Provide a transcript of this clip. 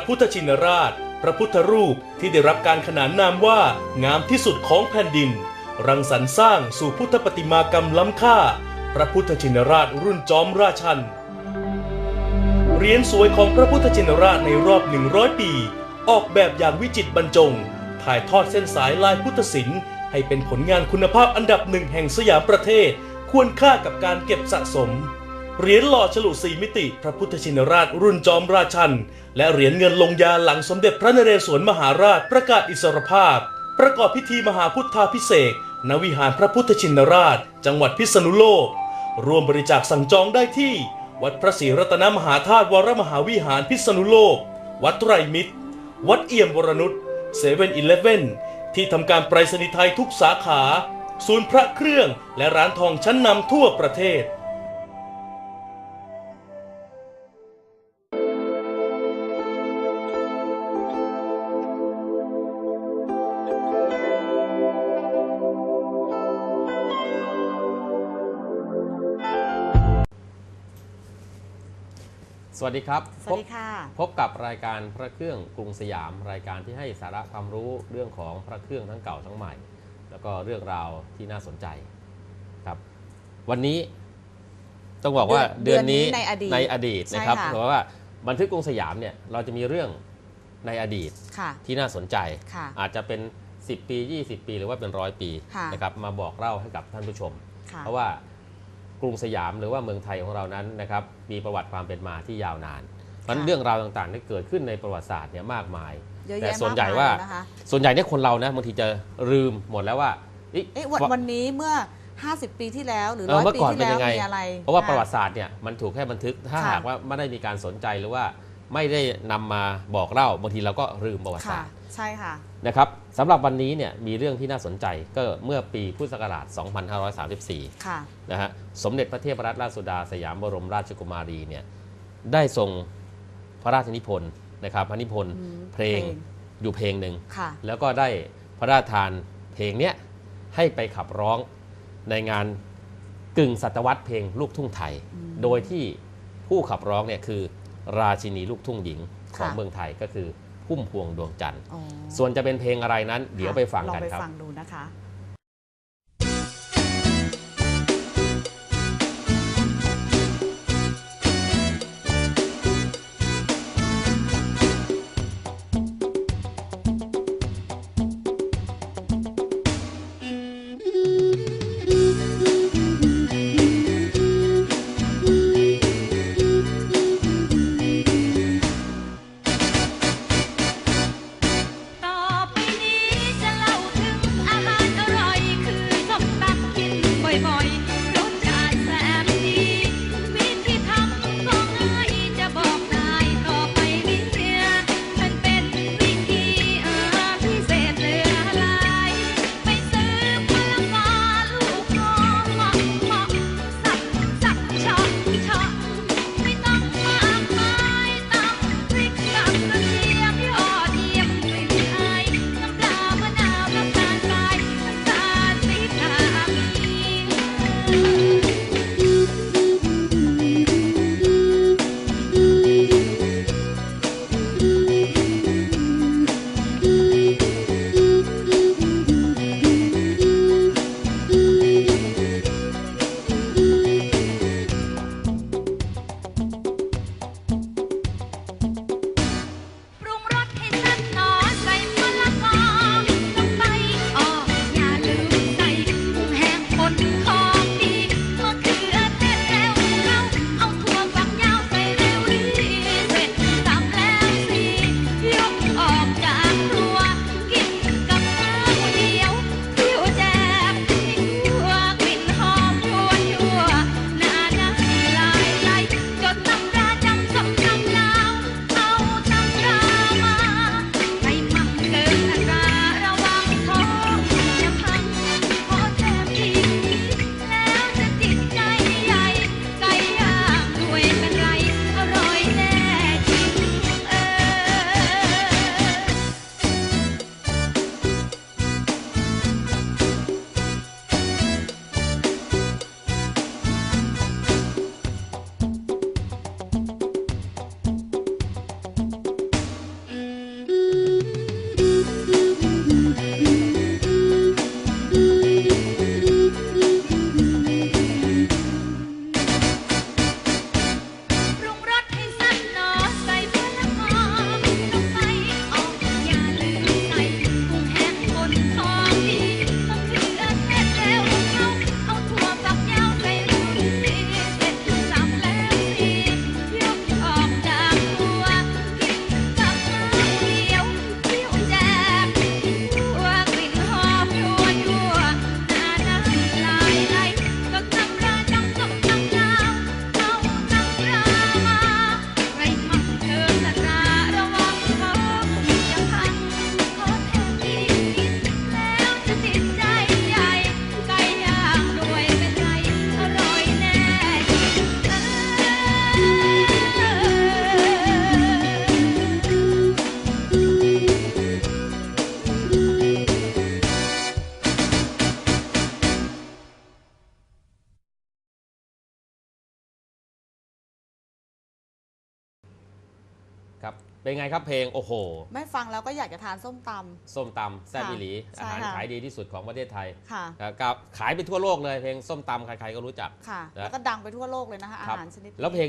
ระพุทธชินราช พระพุทธรูปที่ได้รับการขนานนามว่างามที่สุดของแผ่นดิน รังสรรค์สร้างสู่พุทธปฏิมากรรมล้ำค่า พระพุทธชินราชรุ่นจอมราชันเหรียญสวยของพระพุทธชินราชในรอบ 100 ปี ออกแบบอย่างวิจิตรบรรจง ถ่ายทอดเส้นสายลายพุทธศิลป์ให้เป็นผลงานคุณภาพอันดับหนึ่งแห่งสยามประเทศ ควรค่ากับการเก็บสะสม เหรียญหล่อฉลุสีมิติ พระพุทธชินราชรุ่นจอมราชัน และเหรียญเงินลงยาหลังสมเด็จพระนเรศวรมหาราชประกาศอิสรภาพ ประกอบพิธีมหาพุทธาพิเศษณวิหารพระพุทธชินราช จังหวัดพิษณุโลกรวมบริจาคสั่งจองได้ที่ วัดพระศรีรัตนมหาธาตุวรมหาวิหารพิษณุโลก วัดไตรมิตร วัดเอี่ยมวรนุชเซเว่นอีเลฟเว่นที่ทำการไปรษณีย์ไทยทุกสาขา ศูนย์พระเครื่องและร้านทองชั้นนำทั่วประเทศ สวัสดีครับ สวัสดีค่ะพบพบกับรายการพระเครื่องกรุงสยาม รายการที่ให้สาระความรู้เรื่องของพระเครื่องทั้งเก่าทั้งใหม่ แล้วก็เรื่องราวที่น่าสนใจครับ วันนี้ต้องบอกว่าเดืเดืออนนนี้นี้ในอดีตในอดีตใช่นะครับค่ะเพราะว่าบันทึกกรุงสยามเนี่ยเราจะมีเรื่องในอดีตค่ะที่น่าสนใจค่ะอาจจะเป็น 10 ปี 20 ปี หรือว่าเป็นร้อยปีค่ะนะครับมาบอกเล่าให้กับท่านผู้ชมค่ะเพราะว่า กรุงสยามหรือว่าเมืองไทยของเรานั้นนะครับมีประวัติความเป็นมาที่ยาวนานเพราะฉะนั้นเรื่องราวต่างๆที่เกิดขึ้นในประวัติศาสตร์เนี่ยมากมายเยอะแต่แยะส่วนมากใหญ่มายว่านะคะส่วนใหญ่เนี่ยคนเรานะบางทีจะลืมหมดแล้วว่าเอ๊ะเอ๊ะวันวันนี้เมื่อ 50 ปีที่แล้วหรือเอร้ออยเมื่อปีก่อนที่เป็นแล้วยังไงมีอะไร เพราะว่าค่ประวัติศาสตร์เนี่ยมันถูกแค่บันทึกถ้าค่ะหากว่าไม่ได้มีการสนใจหรือว่าไม่ได้นำมาบอกเล่าบางทีเราก็ลืมประวัติค่ะศาสตร์ ใช่ค่ะ นะครับสำหรับวันนี้เนี่ยมีเรื่องที่น่าสนใจก็เมื่อปีพุทธศักราช 2534 ค่ะ นะฮะสมเด็จพระเทพรัตนราชสุดาสยามบรมราชกุมารีเนี่ยได้ทรงพระราชนิพนธ์นะครับพระนิพนธ์อืมเพลงเพลง อยู่เพลงหนึ่ง ค่ะ แล้วก็ได้พระราชทานเพลงเนี้ยให้ไปขับร้องในงานกึ่งศตวรรษเพลงลูกทุ่งไทยโดยที่ผู้ขับร้องเนี่ยคือราชินีลูกทุ่งหญิงของค่ะ เมืองไทยก็คือ พุ่มพวงดวงจันทร์อ๋อส่วนจะเป็นเพลงอะไรนั้น เดี๋ยวไปฟังลอกันไปครับฟังดูนะคะต่อไปนี้จะเล่าถึงอาหาร เป็นไงครับเพลงโอ้โห ไม่ฟังแล้วก็อยากจะทานส้มต ส้มตำแซ่บค่ะอีหลีใช่อาหารค่ะขายดีที่สุดของประเทศไทยำค่ะครับกับขายไปทั่วโลกเลยเพลงส้มตำใครๆก็รู้จัก ค่ะนะแล้วก็ดังไปทั่วโลกเลยนะคะอาครับ หารชนิดนี้ แล้วเพลง